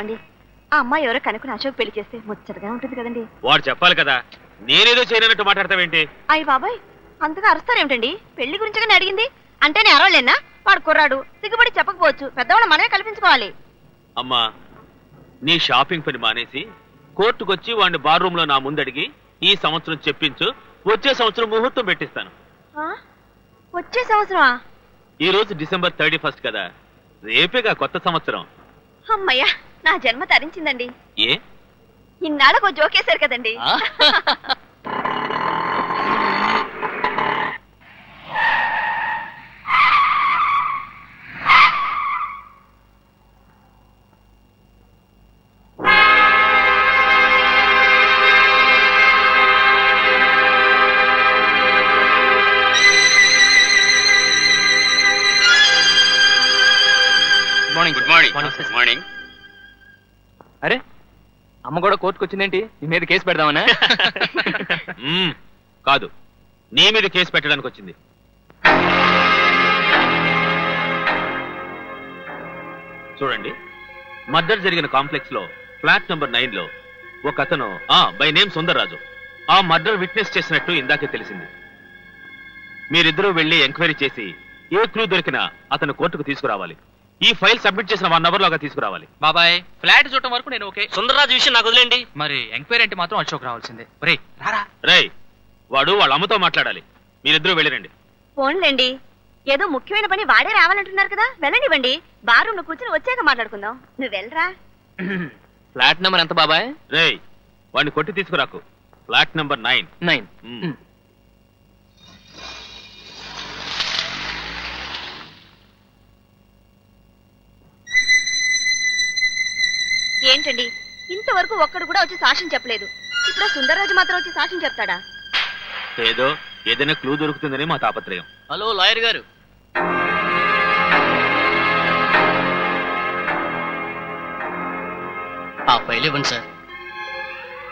అండి ఆ అమ్మాయి ఎవరో కనుక్కుని అశోక్ పెళ్ళి చేస్తే ముచ్చటగా ఉంటుంది కదండి. వాడు చెప్పాలి కదా నేనేదో చేయనట్టు మాట్లాడతావేంటి? అయ్యి బాబాయ్ అంతగా అరుస్తారేమిటండి? పెళ్ళి గురించి కానీ అడిగింది? అంటే నేను అరవలేనా? వాడు కుర్రాడు సిగ్గుపడి చెప్పకపోవచ్చు పెద్దవాళ్ళు మనమే కల్పించుకోవాలి. అమ్మా నీ షాపింగ్ పని మానేసి కోర్టుకొచ్చి వాడిని బార్ రూమ్లో నా ముందడిగి ఈ సంవత్సరం చెప్పించు వచ్చే సంవత్సరం ముహూర్తం పెట్టిస్తాను. ఆ? వచ్చే సంవత్సరమా? ఈ రోజు డిసెంబర్ థర్టీ ఫస్ట్ కదా రేపేగా కొత్త సంవత్సరం. అమ్మయ్యా నా జన్మ తరించిందండి. ఏ? ఇన్నాళ్ళకు జోకేశారు కదండి. అమ్మ కూడా కోర్టుకు వచ్చిందేంటి నీ మీద కేసు పెడదామనా? మ్మ్, కాదు. నీ మీద కేసు పెట్టడానికి వచ్చింది చూడండి. మర్డర్ జరిగిన కాంప్లెక్స్లో ఫ్లాట్ నెంబర్ నైన్లో ఒక అతను ఆ బై నేమ్ సుందర్రాజు. ఆ మర్డర్ విట్నెస్ చేసినట్టు ఇందాకే తెలిసింది. మీరిద్దరూ వెళ్ళి ఎంక్వైరీ చేసి ఏ క్లూ దొరికినా అతను కోర్టుకు తీసుకురావాలి. ఈ ఫైల్ సబ్మిట్ చేసిన వన్ అవర్ లోగా తీసుకురావాలి. బాబాయ్ ఫ్లాట్ చూడటం వరకు నేను ఓకే. సుందరరాజు విషయం నాకు వదిలేండి మరి ఎంక్వైరీ అంటే మాత్రం అశోక్ రావాల్సిందే. ఒరే రారా? రేయ్ వాడు వాళ్ళ అమ్మతో మాట్లాడాలి. మీరిద్దరూ వెళ్ళిరండి. ఫోన్లేండి. ఏదో ముఖ్యమైన పని వాడే రావాలంటున్నారు కదా. వెళ్ళనివ్వండి. బారు నువ్వు కూర్చుని వచ్చాక మాట్లాడుకుందాం. నువ్వు వెళ్ళరా? ఫ్లాట్ నెంబర్ ఎంత బాబాయ్? రేయ్ వాడిని కొట్టి తీసుకురాకు. Flat number nine. నైన్. ఏంటండి? ఇంతవరకు ఒక్కడు కూడా వచ్చి సాక్ష్యం చెప్పలేదు. ఇప్పుడు సుందర్రాజు మాత్రం వచ్చి సాక్ష్యం చెప్తాడా? ఏదో ఏదైనా క్లూ దొరుకుతుందని మా తాపత్రయం. హలో లాయర్ గారు. ఆ ఫైల్ ఇవ్వండి సార్.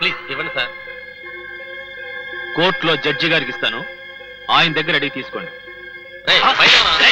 ప్లీజ్ ఇవ్వండి సార్. కోర్టులో జడ్జి గారికి ఇస్తాను. ఆయన దగ్గర అడిగి తీసుకోండి. ఏమండి?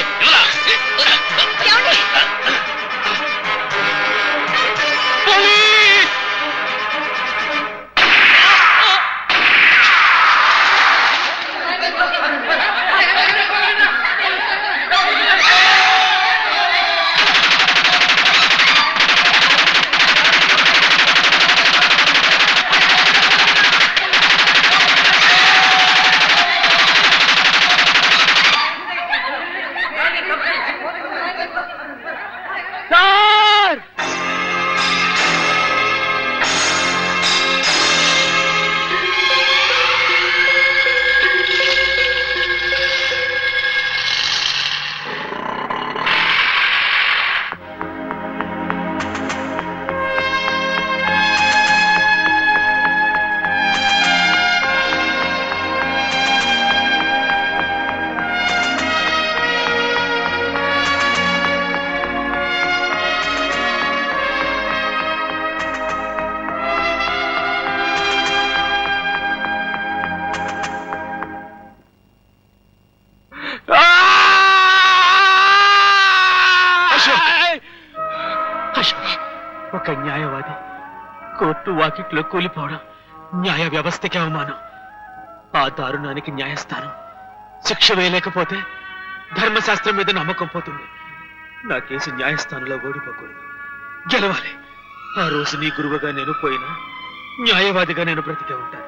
ఒక న్యాయవాది. కోర్టు వాకిట్లో కూలిపోవడం న్యాయ వ్యవస్థకి అవమానం. ఆ దారుణానికి న్యాయస్థానం. శిక్ష వేయలేకపోతే ధర్మశాస్త్రం మీద నమ్మకం పోతుంది. నా కేసు న్యాయస్థానంలో ఓడిపోకూడదు. గెలవాలి. ఆ రోజు నీ గురువుగా నేను పోయినా న్యాయవాదిగా నేను బ్రతికే ఉంటాను.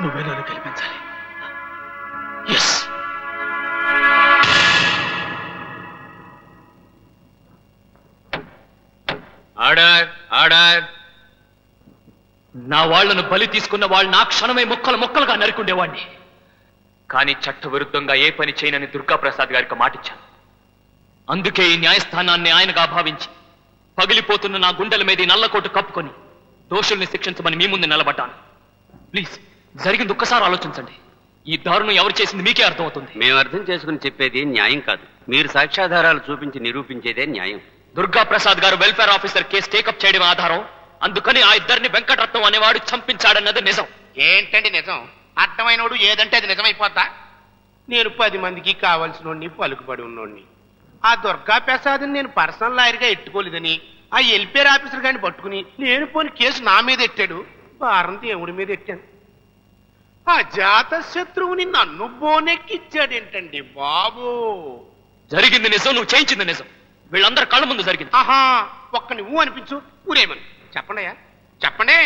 నువ్వే నన్ను గెలిపించాలి. ఆర్డర్ ఆర్డర్ నా వాళ్ళను బలి తీసుకున్న వాళ్ళు నా క్షణమే ముక్కలు ముక్కలుగా నరుకుండేవాణ్ణి. కానీ చట్ట విరుద్ధంగా ఏ పని చేయనని దుర్గాప్రసాద్ గారికి మాటిచ్చాను. అందుకే ఈ న్యాయస్థానాన్ని ఆయనగా భావించి పగిలిపోతున్న నా గుండెల మీద ఈ నల్లకోటు కప్పుకొని దోషుల్ని శిక్షించమని మీ ముందు నిలబడ్డాను. ప్లీజ్ జరిగింది ఒక్కసారి ఆలోచించండి. ఈ దారుణం ఎవరు చేసింది మీకే అర్థమవుతుంది. మేము అర్థం చేసుకుని చెప్పేది న్యాయం కాదు. మీరు సాక్ష్యాధారాలు చూపించి నిరూపించేదే న్యాయం. దుర్గా ప్రసాద్ గారు వెల్ఫేర్ ఆఫీసర్ కేసు టేకప్ చేయడం ఆధారం. అందుకని ఆ ఇద్దరిని వెంకటరత్నం అనేవాడు చంపించాడన్నది నిజం. ఏంటండి నిజం? అర్థమైనోడు ఏదంటే అది నిజమైపోద్దా నేను పది మందికి కావలసినోడిని పలుకుబడి ఉన్నోడిని. ఆ దుర్గా ప్రసాద్ని నేను పర్సనల్ లాయర్గా ఎట్టుకోలేదని ఆ ఎల్పేర్ ఆఫీసర్ గారిని పట్టుకుని నేను పోని కేసు నా మీద ఎట్టాడు? భారం దేవుడి మీద ఎట్టాను. ఆ జాత శత్రువుని నన్ను బోనెక్కిచ్చాడేంటండి బాబు? జరిగింది నిజం నువ్వు చేయించింది నిజం. వీళ్ళందరి కళ్ళ ముందు జరిగింది. ఆహా ఒక్క నువ్వు అనిపించు ఊరేమని. చెప్పండి అయ్యా. చెప్పండి.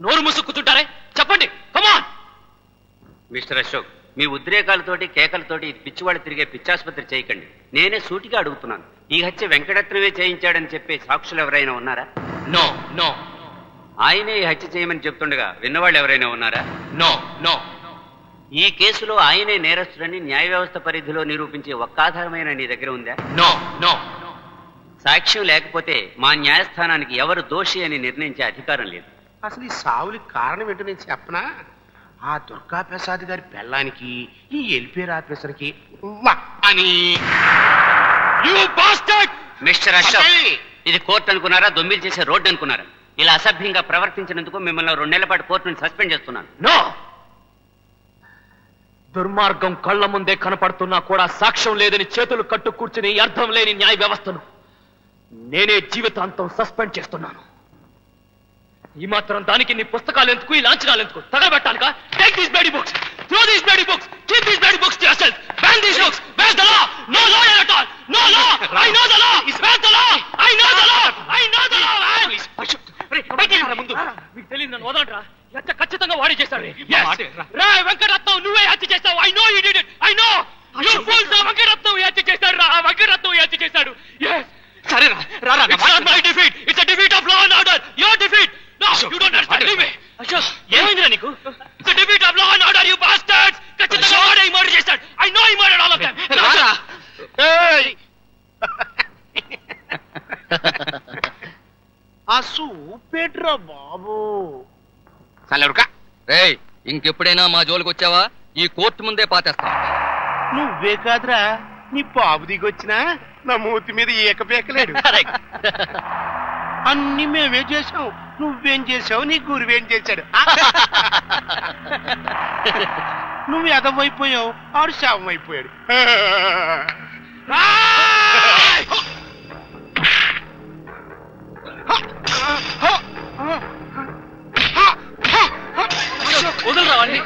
నోరు మూసు కూర్చుంటారే చెప్పండి కమాన్ మిస్టర్ అశోక్ మీ ఉద్రేకాలతోటి కేకలతోటి పిచ్చివాళ్ళు తిరిగే పిచ్చాసుపత్రి చేయకండి. నేనే సూటిగా అడుగుతున్నాను. ఈ హత్య వెంకటరత్నమే చేయించాడని చెప్పే సాక్షులు ఎవరైనా ఉన్నారా? నో నో ఆయనే ఈ హత్య చేయమని చెప్తుండగా విన్నవాళ్ళు ఎవరైనా ఉన్నారా? నో నో ఈ కేసులో ఆయనే నేరస్తుడని న్యాయ వ్యవస్థ పరిధిలో నిరూపించే ఒక్క ఆధారమైన నీ దగ్గర ఉందా? నో నో సాక్ష్యం లేకపోతే మా న్యాయస్థానానికి ఎవరు దోషి అని నిర్ణయించే అధికారం లేదు. అసలు ఈ సావులకి కారణం ఏంటో నేను చెప్పనా? ఆ దుర్గా ప్రసాద్ గారి పెళ్ళానికి ఈ ఎల్పేర్ ఆఫీసర్కి ఉవ్వ అని. మిస్టర్ అశోక్ ఇది కోర్టు అనుకున్నారా? దొమ్మిలు చేసే రోడ్డు అనుకున్నారా? ఇలా అసభ్యంగా ప్రవర్తించినందుకు మిమ్మల్ని రెండు నెలల పాటు కోర్టు నుంచి సస్పెండ్ చేస్తున్నాను. నో దుర్మార్గం కళ్ళ ముందే కనపడుతున్నా కూడా సాక్ష్యం లేదని చేతులు కట్టు కూర్చుని అర్థం లేని న్యాయ వ్యవస్థను నేనే జీవితాంతం సస్పెండ్ చేస్తున్నాను ఈ మాత్రం దానికి నీ పుస్తకాలు ఎందుకు ఈ లాంఛనాలు ఎందుకు తగలబెట్టాలిగా take these bloody books these bloody books keep these bloody books to yourself ban these books where the law no law at all no law I know the law where the law I know the law I know the law ముందు మీకు తెలియదు నన్ను వదలట్రా ఎంత ఖచ్చితంగా వాడి చేశాడు. రా వెంకటరత్నం నువ్వే హత్య చేస్తావు I know you did it I know you fools Venkataratnam హత్య చేశాడు. రా వెంకటరత్నం హత్య చేశాడు. Yes. సరే రా రా రా it's not my defeat it's a defeat of law and order your defeat no you don't understand leave me Ashok ఏమైందిరా నీకు it's a defeat of law and order you bastards ఖచ్చితంగా వాడే ఈ మర్డర్ చేశాడు ఐ నో ఈ murder all of them రా ఏయ్! ఆ సూపేట్రా బాబు చల్లరుకా రేయ్ ఇంకెప్పుడైనా మా జోలికి వచ్చావా? ఈ కోర్టు ముందే పాతేస్తా. నువ్వే కాదురా. నీ బాబు దిగొచ్చినా నా మూతి మీద ఏకపేకలేడు. అన్ని మేమే చేసాం నువ్వేం చేసావు నీ గురువేం చేశాడు! నువ్వు ఎదవైపోయావు ఆడు శవం అయిపోయాడు వదలరా వాడిని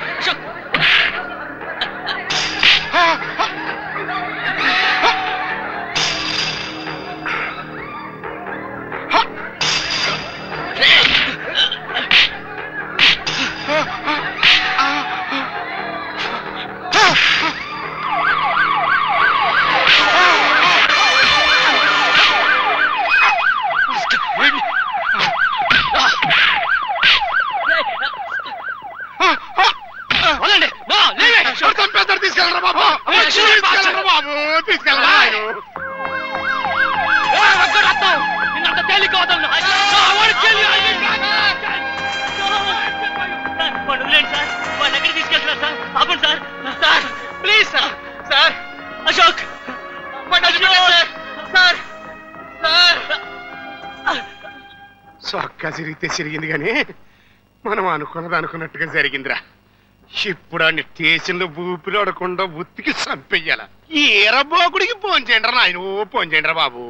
please sir. Sir. Ashok. Sir. Sir. Sir. చొక్కా చిరిగితే చిరిగింది కానీ మనం అనుకున్నది అనుకున్నట్టుగా జరిగిందిరా. ఇప్పుడు అన్ని స్టేషన్లో ఊపిరి ఆడకుండా ఉత్తికి చంపేయాల? ఈ ఎరబోకుడికి ఫోన్ చేయండి రా నాయన ఫోన్ చేయండి బాబు.